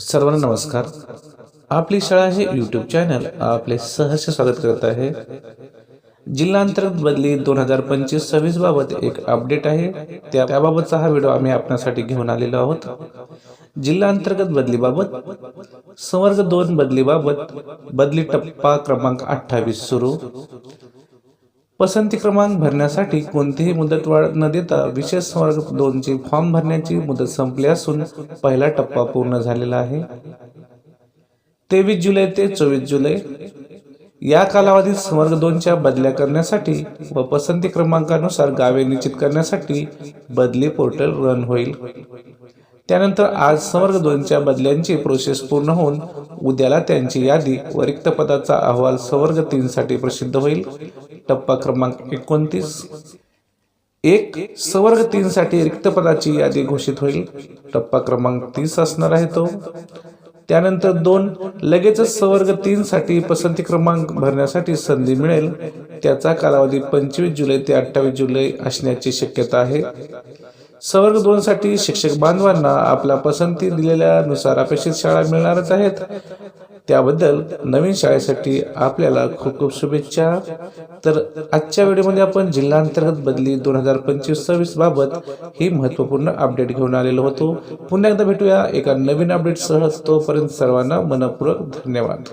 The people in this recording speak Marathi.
सर्वांना नमस्कार. आपली शाळा हे यूट्यूब चॅनल आपले सहर्ष स्वागत करत आहे. जिल्हांतर्गत बदली दोन हजार पंचवीस सव्वीस बाबत एक अपडेट आहे. त्या त्याबाबतचा हा व्हिडिओ आम्ही आपल्यासाठी घेऊन आलेलो आहोत. जिल्हांतर्गत बदलीबाबत संवर्ग दोन बदलीबाबत बदली टप्पा क्रमांक अठ्ठावीस सुरू. पसंती क्रमांक भरण्यासाठी कोणतीही मुदतवाढ न देता विशेष संवर्ग दोनचे फॉर्म भरण्याची मुदत संपली असून पहिला टप्पा पूर्ण झालेला आहे. तेवीस जुलै ते चोवीस जुलै या कालावधीत संवर्ग दोनच्या बदल्या करण्यासाठी व पसंती क्रमांकानुसार गावे निश्चित करण्यासाठी बदली पोर्टल रन होईल. त्यानंतर आज संवर्ग दोनच्या बदल्यांची प्रोसेस पूर्ण होऊन उद्याला त्यांची यादी व रिक्त पदाचा अहवाल संवर्ग तीनसाठी प्रसिद्ध होईल. टप्पा क्रमांक एकोणतीस. एक सवर्ग तीन साठी रिक्त पदाची यादी घोषित होईल. टप्पा क्रमांक तीस असणार आहे तो. त्यानंतर दोन लगेचच सवर्ग तीन साठी पसंती क्रमांक भरण्यासाठी संधी मिळेल. त्याचा कालावधी पंचवीस जुलै ते अठ्ठावीस जुलै असण्याची शक्यता आहे. सवर्ग दोन साठी शिक्षक बांधवांना आपल्या पसंती दिलेल्यानुसार अपेक्षित शाळा मिळणारच आहेत. त्याबद्दल नवीन शाळेसाठी आपल्याला खूप खूप शुभेच्छा. तर आजच्या व्हिडिओमध्ये आपण जिल्हांतर्गत बदली दोन हजार पंचवीस सव्वीस बाबत ही महत्त्वपूर्ण अपडेट घेऊन आलेलो होतो. पुन्हा एकदा भेटूया एका नवीन अपडेटसह. तोपर्यंत सर्वांना मनपूर्वक धन्यवाद.